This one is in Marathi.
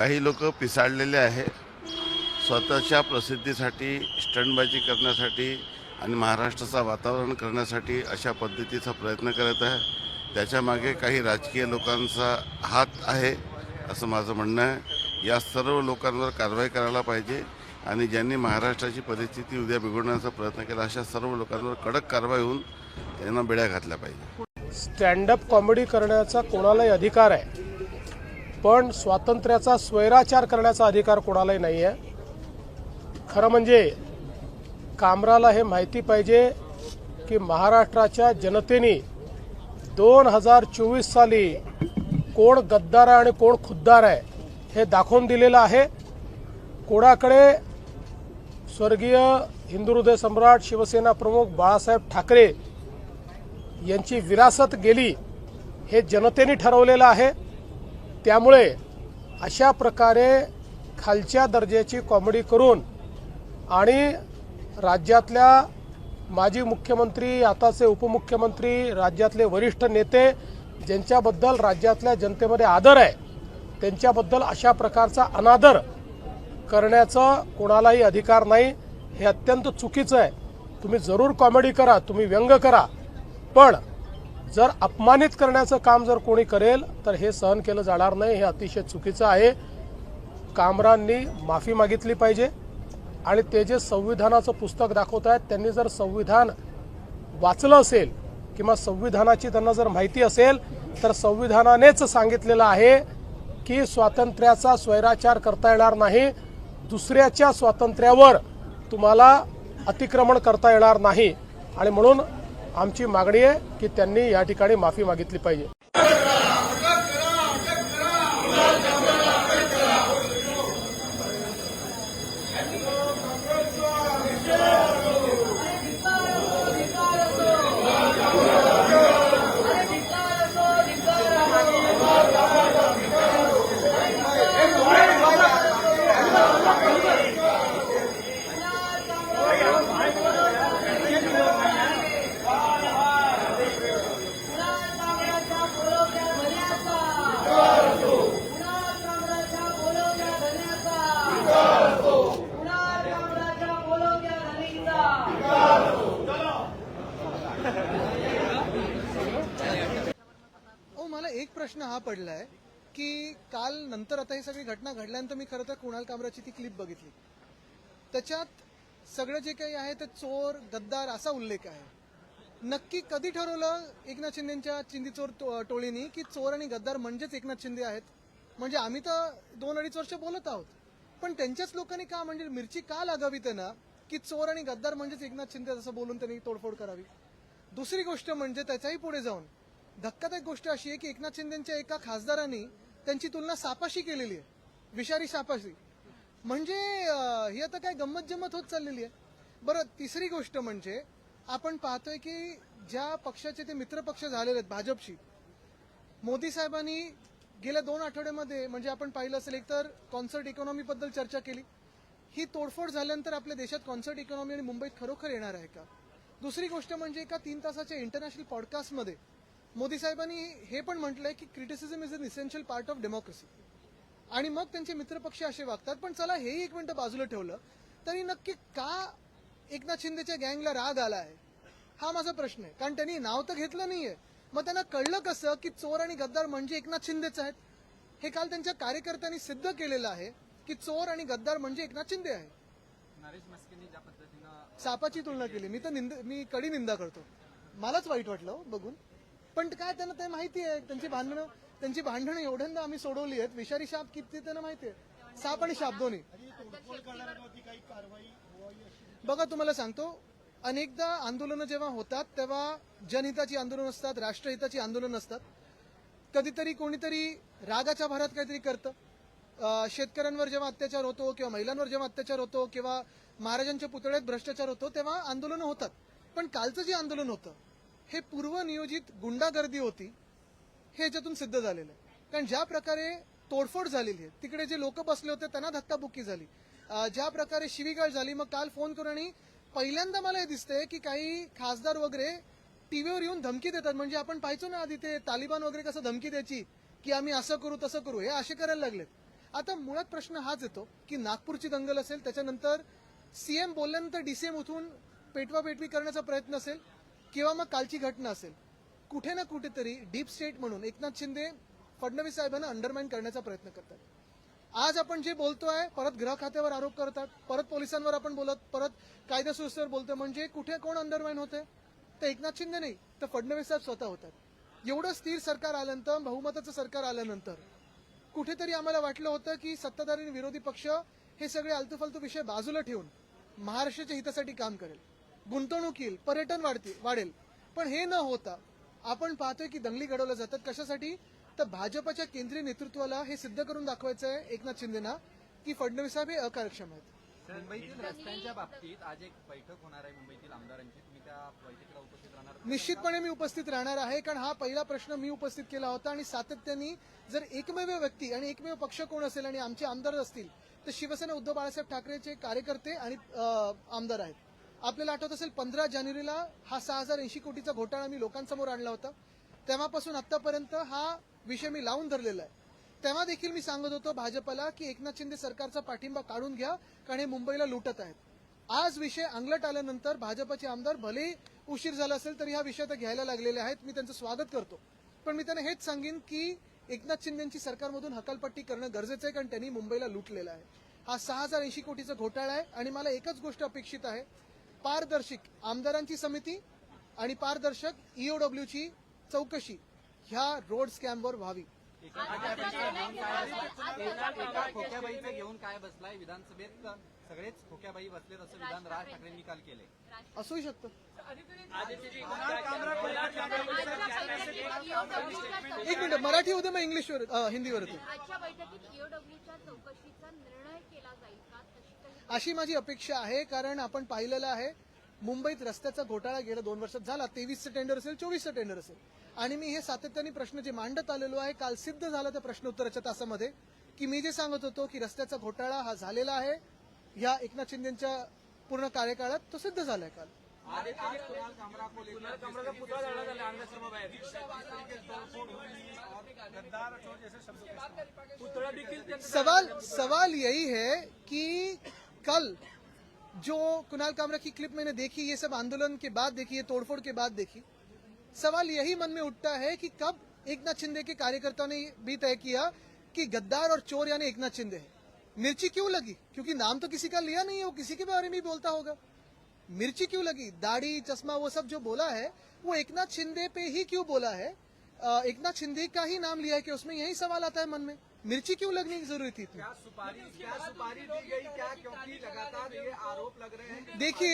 काही लोक पिसाळलेले आहे स्वतःच्या प्रसिद्धीसाठी स्टंटबाजी करण्यासाठी आणि महाराष्ट्राचा वातावरण करण्यासाठी अशा पद्धतीचा प्रयत्न करत आहे. त्याच्यामागे काही राजकीय लोकांचा हात आहे असं माझं म्हणणं आहे. या सर्व लोकांवर कारवाई करायला पाहिजे आणि ज्यांनी महाराष्ट्राची परिस्थिती उद्या बिघडण्याचा प्रयत्न केला अशा सर्व लोकांवर कडक कारवाई होऊन त्यांना बेड्या घातल्या पाहिजे. स्टँडअप कॉमेडी करण्याचा कोणालाही अधिकार आहे. पण स्वातंत्र्याचा स्वैराचार करण्याचा अधिकार कोणालाही नाही आहे खरं म्हणजे कामराला हे माहिती पाहिजे की महाराष्ट्राच्या जनतेने दोन हजार चोवीस साली कोण गद्दार आहे आणि कोण खुद्दार आहे हे दाखवून दिलेलं आहे. कोणाकडे स्वर्गीय हिंदू हृदय सम्राट शिवसेना प्रमुख बाळासाहेब ठाकरे यांची विरासत गेली हे जनतेने ठरवलेलं आहे. त्यामुळे अशा प्रकारे खालच्या दर्जाची कॉमेडी करून आणि राज्यातल्या माजी मुख्यमंत्री आताचे उपमुख्यमंत्री राज्यातले वरिष्ठ नेते ज्यांच्याबद्दल राज्यातल्या जनतेमध्ये आदर आहे त्यांच्याबद्दल अशा प्रकारचा अनादर करण्याचा कोणालाही अधिकार नाही हे अत्यंत चुकीचं आहे. तुम्ही जरूर कॉमेडी करा तुम्ही व्यंग करा. पण जर अपमानित करण्याचं काम जर कोणी करेल तर हे सहन केलं जाणार नाही हे अतिशय चुकीचं आहे. कामरांनी माफी मागितली पाहिजे. आणि ते जे संविधानाचं पुस्तक दाखवत आहेत त्यांनी जर संविधान वाचलं असेल किंवा संविधानाची त्यांना जर माहिती असेल तर संविधानानेच सांगितलेलं आहे की स्वातंत्र्याचा स्वैराचार करता येणार नाही. दुसऱ्याच्या स्वातंत्र्यावर तुम्हाला अतिक्रमण करता येणार नाही. आणि म्हणून आमची मागणी आहे की त्यांनी या ठिकाणी माफी मागितली पाहिजे. एक प्रश्न हा पडलाय की काल नंतर आता ही सगळी घटना घडल्यानंतर मी खरं तर कुणाल कामराची ती क्लिप बघितली. त्याच्यात सगळं जे काही आहे ते चोर गद्दार असा उल्लेख आहे. नक्की कधी ठरवलं एकनाथ शिंदेच्या चिंदी चोर टो- टोळीनी की चोर आणि गद्दार म्हणजेच एकनाथ शिंदे आहेत? म्हणजे आम्ही तर दोन अडीच वर्ष बोलत आहोत. पण त्यांच्याच लोकांनी का म्हणजे मिरची का लागावी त्यांना की चोर आणि गद्दार म्हणजेच एकनाथ शिंदे असं बोलून त्यांनी तोडफोड करावी? दुसरी गोष्ट म्हणजे त्याच्याही पुढे जाऊन धक्कादायक गोष्ट अशी आहे की एकनाथ शिंदेच्या एका खासदारांनी त्यांची तुलना सापाशी केलेली आहे. विषारी सापाशी. म्हणजे ही आता काय गंमत जम्मत होत चाललेली आहे. बरं तिसरी गोष्ट म्हणजे आपण पाहतोय की ज्या पक्षाचे ते मित्रपक्ष झालेले आहेत भाजपशी मोदी साहेबांनी गेल्या दोन आठवड्यामध्ये म्हणजे आपण पाहिलं असेल एकतर कॉन्सर्ट इकॉनॉमीबद्दल चर्चा केली. ही तोडफोड झाल्यानंतर आपल्या देशात कॉन्सर्ट इकॉनॉमी आणि मुंबईत खरोखर येणार आहे का? दुसरी गोष्ट म्हणजे एका तीन तासाच्या इंटरनॅशनल पॉडकास्टमध्ये मोदी साहेबांनी हे पण म्हटलंय की criticism is an essential part of democracy आणि मग त्यांचे मित्रपक्ष असे वागतात पण चला हेही एक मिनिटं बाजूला ठेवलं तरी नक्की का एकनाथ शिंदेच्या गँगला राग आला आहे हा माझा प्रश्न आहे. कारण त्यांनी नाव तर घेतलं नाहीये. मग त्यांना कळलं कसं की चोर आणि गद्दार म्हणजे एकनाथ शिंदेच आहेत? हे काल त्यांच्या कार्यकर्त्यांनी सिद्ध केलेलं आहे की चोर आणि गद्दार म्हणजे एकनाथ शिंदे आहे. सापाची तुलना केली. मी तर निंद मी कडी निंदा करतो. मलाच वाईट वाटलं हो बघून. पण काय त्यांना ते माहिती आहे त्यांची भांडणं त्यांची भांडणं एवढ्यांदा आम्ही सोडवली आहेत. विषारी शाप किती त्यांना माहिती आहे? साप आणि शाप दोन्ही. बघा तुम्हाला सांगतो. अनेकदा आंदोलनं जेव्हा होतात तेव्हा जनहिताची आंदोलन असतात राष्ट्रहिताची आंदोलन असतात. कधीतरी कोणीतरी रागाच्या भरात काहीतरी करतं. शेतकऱ्यांवर जेव्हा अत्याचार होतो किंवा महिलांवर जेव्हा अत्याचार होतो किंवा महाराजांच्या पुतळ्यात भ्रष्टाचार होतो तेव्हा आंदोलनं होतात. पण कालचं जे आंदोलन होतं हे पूर्वनियोजित गुंडागर्दी होती हे याच्यातून सिद्ध झालेलं आहे. कारण ज्या प्रकारे तोडफोड झालेली आहे तिकडे जे लोक बसले होते त्यांना धक्काबुक्की झाली. ज्या प्रकारे शिवीगाळ झाली मग काल फोन करून आणि पहिल्यांदा मला हे दिसतंय की काही खासदार वगैरे टीव्हीवर येऊन धमकी देतात. म्हणजे आपण पाहायचो ना आधी ते तालिबान वगैरे कसं धमकी द्यायची की आम्ही असं करू तसं करू हे असे करायला लागलेत. आता मुळात प्रश्न हाच येतो की नागपूरची दंगल असेल त्याच्यानंतर सीएम बोलल्यानंतर डीसीएम उठून पेटवा पेटवी करण्याचा प्रयत्न असेल किंवा मग कालची घटना असेल कुठे ना कुठेतरी डीप स्टेट म्हणून एकनाथ शिंदे फडणवीस साहेबांना अंडरमाइन करण्याचा प्रयत्न करतात. आज आपण जे बोलतो आहे परत गृह खात्यावर आरोप करतात परत पोलिसांवर आपण बोलत परत कायदा सुव्यवस्थेवर बोलतोय म्हणजे कुठे कोण अंडरमाइन होते तर एकनाथ शिंदे नाही तर फडणवीस साहेब स्वतः होतात. एवढं स्थिर सरकार आल्यानंतर बहुमताचं सरकार आल्यानंतर कुठेतरी आम्हाला वाटलं होतं की सत्ताधारी आणि विरोधी पक्ष हे सगळे आलतूफालतू विषय बाजूला ठेवून महाराष्ट्राच्या हितासाठी काम करेल. गुंतवणूक येईल पर्यटन वाढतील वाढेल. पण हे न होता आपण पाहतोय की दंगली घडवल्या जातात. कशासाठी? तर भाजपच्या केंद्रीय नेतृत्वाला हे सिद्ध करून दाखवायचं आहे एकनाथ शिंदेना की फडणवीस साहेब हे अकार्यक्षम आहेत. मुंबईतील रस्त्यांच्या बाबतीत आज एक बैठक होणार आहे मुंबईतील आमदारांची. तुम्ही त्या बैठकीला उपस्थित राहणार निश्चितपणे मी उपस्थित राहणार आहे कारण हा पहिला प्रश्न मी उपस्थित केला होता आणि सातत्याने जर एकमेव व्यक्ती आणि एकमेव पक्ष कोण असेल आणि आमचे आमदार असतील तर शिवसेना उद्धव बाळासाहेब ठाकरेचे कार्यकर्ते आणि आमदार आहेत. आपल्याला आठवत असेल पंधरा जानेवारीला हा सहा हजार ऐंशी कोटीचा घोटाळा मी लोकांसमोर आणला होता. तेव्हापासून आतापर्यंत हा विषय मी लावून धरलेला आहे. तेव्हा देखील मी सांगत होतो भाजपला की एकनाथ शिंदे सरकारचा पाठिंबा काढून घ्या कारण हे मुंबईला लुटत आहेत. आज विषय अंगलट आल्यानंतर भाजपचे आमदार भले उशीर झाला असेल तरी हा विषय आता घ्यायला लागलेले आहेत. मी त्यांचं स्वागत करतो. पण मी त्यांना हेच सांगेन की एकनाथ शिंदेची सरकारमधून हकालपट्टी करणं गरजेचं आहे कारण त्यांनी मुंबईला लुटलेला आहे. हा सहा हजार ऐंशी कोटीचा घोटाळा आहे आणि मला एकच गोष्ट अपेक्षित आहे. पारदर्शक आमदारांची समिती आणि पारदर्शक ईओडब्ल्यूची चौकशी ह्या रोड स्कॅमवर व्हावी. खोक्याबाईचं घेऊन काय बसलाय विधानसभेत? सगळेच खोक्याबाई बसलेत असं विधान राज ठाकरेंनी काल. केलंय असूही शकतं. एक मिनिट मराठी होते मग इंग्लिशवर अ, हिंदीवर होते आजच्या बैठकीत ईओडब्ल्यूच्या चौकशीचा निर्णय केला जाईल. अशी माझी अपेक्षा आहे कारण आपण पाहिलेलं आहे मुंबईत रस्त्याचा घोटाळा गेल्या दोन वर्षात झाला. तेवीसचं टेंडर असेल चोवीसचं टेंडर असेल. आणि मी हे सातत्याने प्रश्न जे मांडत आलेलो आहे काल सिद्ध झाला त्या प्रश्न उत्तराच्या तासामध्ये की मी जे सांगत होतो की रस्त्याचा घोटाळा हा झालेला आहे या एकनाथ शिंदेच्या पूर्ण कार्यकाळात तो सिद्ध झालाय काल. सवाल सवाल यही है कि कल जो कुणाल कामरा की क्लिप मैंने देखी ये सब आंदोलन के बाद देखी ये तोड़फोड़ के बाद देखी सवाल यही मन में उठता है कि कब एकनाथ शिंदे के कार्यकर्ताओं ने भी तय किया कि गद्दार और चोर यानी एकनाथ शिंदे है। मिर्ची क्यों लगी? क्योंकि नाम तो किसी का लिया नहीं है वो किसी के बारे में बोलता होगा। मिर्ची क्यों लगी? दाढ़ी चश्मा वो सब जो बोला है वो एकनाथ शिंदे पे ही क्यों बोला है? अ, एकनाथ शिंदे का ही नाम लिया है कि उसमें यही सवाल आता है मन में। मिर्ची क्यों लगने की जरूरत थी इतनी? सुपारी क्या सुपारी दी गई? क्या क्योंकि लगातार ये आरोप लग रहे हैं? देखिए